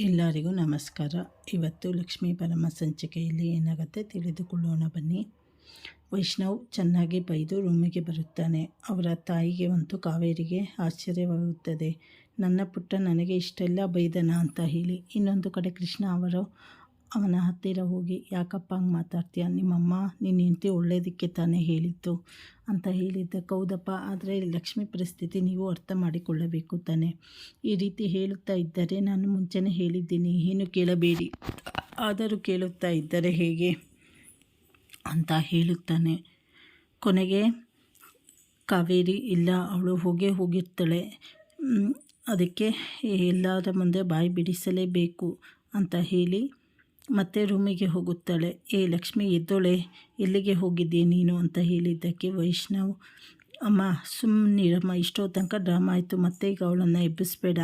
ಎಲ್ಲರಿಗೂ ನಮಸ್ಕಾರ. ಇವತ್ತು ಲಕ್ಷ್ಮೀ ಪರಮ ಸಂಚಿಕೆಯಲ್ಲಿ ಏನಾಗುತ್ತೆ ತಿಳಿದುಕೊಳ್ಳೋಣ ಬನ್ನಿ. ವೈಷ್ಣವ್ ಚೆನ್ನಾಗಿ ಬೈದು ರೂಮಿಗೆ ಬರುತ್ತಾನೆ. ಅವರ ತಾಯಿಗೆ ಒಂದು ಕಾವೇರಿಗೆ ಆಶ್ಚರ್ಯವಾಗುತ್ತದೆ. ನನ್ನ ಪುಟ್ಟ ನನಗೆ ಇಷ್ಟೆಲ್ಲ ಬೈದನ ಅಂತ ಹೇಳಿ ಇನ್ನೊಂದು ಕಡೆ ಕೃಷ್ಣ ಅವರು ಅವನ ಹತ್ತಿರ ಹೋಗಿ, ಯಾಕಪ್ಪ ಹಂಗೆ ಮಾತಾಡ್ತೀಯ? ನಿಮ್ಮಮ್ಮ ನಿನ್ನ ಹೆಂಡತಿ ಒಳ್ಳೇದಕ್ಕೆ ತಾನೇ ಹೇಳಿತ್ತು ಅಂತ ಹೇಳಿದ್ದ ಕೌದಪ್ಪ, ಆದರೆ ಲಕ್ಷ್ಮಿ ಪರಿಸ್ಥಿತಿ ನೀವು ಅರ್ಥ ಮಾಡಿಕೊಳ್ಳಬೇಕು ತಾನೆ. ಈ ರೀತಿ ಹೇಳುತ್ತಾ ಇದ್ದರೆ ನಾನು ಮುಂಚೆನೇ ಹೇಳಿದ್ದೀನಿ. ಏನು ಕೇಳಬೇಡಿ. ಆದರೂ ಕೇಳುತ್ತಾ ಇದ್ದರೆ ಹೇಗೆ? ಅಂತ ಹೇಳುತ್ತಾನೆ. ಕೊನೆಗೆ, ಕಾವೇರಿ ಇಲ್ಲ, ಅವಳು ಹೋಗೇ ಹೋಗಿರ್ತಾಳೆ. ಅದಕ್ಕೆ ಎಲ್ಲರ ಮುಂದೆ ಬಾಯಿ ಬಿಡಿಸಲೇಬೇಕು, ಅಂತ ಹೇಳಿ ಮತ್ತೆ ರೂಮಿಗೆ ಹೋಗುತ್ತಾಳೆ. ಏ ಲಕ್ಷ್ಮಿ, ಎದ್ದೋಳೆ, ಎಲ್ಲಿಗೆ ಹೋಗಿದ್ದೀಯ ನೀನು ಅಂತ ಹೇಳಿದ್ದಕ್ಕೆ ವೈಷ್ಣವ್, ಅಮ್ಮ ಸುಮ್ಮನಿರಮ್ಮ ಇಷ್ಟೋ ತನಕ ಡ್ರಾಮಾ ಆಯಿತು, ಮತ್ತೆ ಈಗ ಅವಳನ್ನು ಎಬ್ಬಿಸ್ಬೇಡ.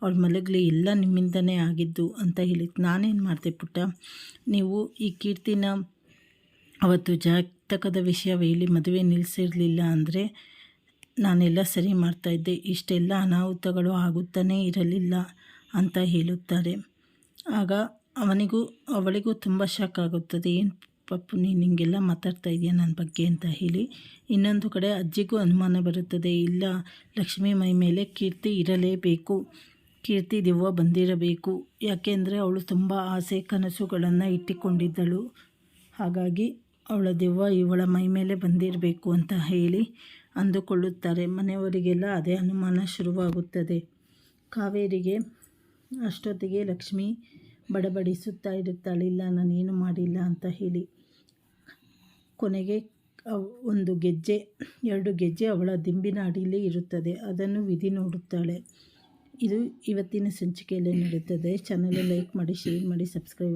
ಅವಳು ಮಲಗಲಿ, ಎಲ್ಲ ನಿಮ್ಮಿಂದನೇ ಆಗಿದ್ದು ಅಂತ ಹೇಳಿ ನಾನೇನು ಮಾಡಿದೆ ಪುಟ್ಟ? ನೀವು ಈ ಕೀರ್ತಿನ ಅವತ್ತು ಜಾತಕದ ವಿಷಯ ಹೇಳಿ ಮದುವೆ ನಿಲ್ಲಿಸಿರಲಿಲ್ಲ ಅಂದರೆ ನಾನೆಲ್ಲ ಸರಿ ಮಾಡ್ತಾಯಿದ್ದೆ ಇಷ್ಟೆಲ್ಲ ಅನಾಹುತಗಳು ಆಗುತ್ತಾನೇ ಇರಲಿಲ್ಲ ಅಂತ ಹೇಳುತ್ತಾರೆ. ಆಗ ಅವನಿಗೂ, ಅವಳಿಗೂ ತುಂಬ ಶಾಕ್ ಆಗುತ್ತದೆ. ಏನು ಪಪ್ಪು ನೀನು ಹಿಂಗೆಲ್ಲ ಮಾತಾಡ್ತಾ ಇದೆಯಾ ನನ್ನ ಬಗ್ಗೆ ಅಂತ ಹೇಳಿ. ಇನ್ನೊಂದು ಕಡೆ ಅಜ್ಜಿಗೂ ಅನುಮಾನ ಬರುತ್ತದೆ. ಇಲ್ಲ, ಲಕ್ಷ್ಮಿ ಮೈ ಮೇಲೆ ಕೀರ್ತಿ ಇರಲೇಬೇಕು. ಕೀರ್ತಿ ದಿವ್ವ ಬಂದಿರಬೇಕು. ಯಾಕೆಂದರೆ ಅವಳು ತುಂಬ ಆಸೆ, ಕನಸುಗಳನ್ನು ಇಟ್ಟುಕೊಂಡಿದ್ದಳು. ಹಾಗಾಗಿ ಅವಳ ದಿವ್ವ ಇವಳ ಮೈ ಮೇಲೆ ಬಂದಿರಬೇಕು ಅಂತ ಹೇಳಿ ಅಂದುಕೊಳ್ಳುತ್ತಾರೆ. ಮನೆಯವರಿಗೆಲ್ಲ ಅದೇ ಅನುಮಾನ ಶುರುವಾಗುತ್ತದೆ. ಕಾವೇರಿಗೆ ಅಷ್ಟೊತ್ತಿಗೆ ಲಕ್ಷ್ಮಿ ಬಡಬಡಿಸುತ್ತಾ ಇರುತ್ತಾಳೆ. ಇಲ್ಲ ನಾನೇನು ಮಾಡಿಲ್ಲ ಅಂತ ಹೇಳಿ. ಕೊನೆಗೆ ಒಂದು ಗೆಜ್ಜೆ, ಎರಡು ಗೆಜ್ಜೆ ಅವಳ ದಿಂಬಿನ ಅಡಿಯಲ್ಲಿ ಇರುತ್ತದೆ. ಅದನ್ನು ವಿಧಿ ನೋಡುತ್ತಾಳೆ. ಇದು ಇವತ್ತಿನ ಸಂಚಿಕೆಯಲ್ಲಿ ನಡೆಯುತ್ತದೆ ಚಾನಲ್ ಲೈಕ್ ಮಾಡಿ ಶೇರ್ ಮಾಡಿ ಸಬ್ಸ್ಕ್ರೈಬ್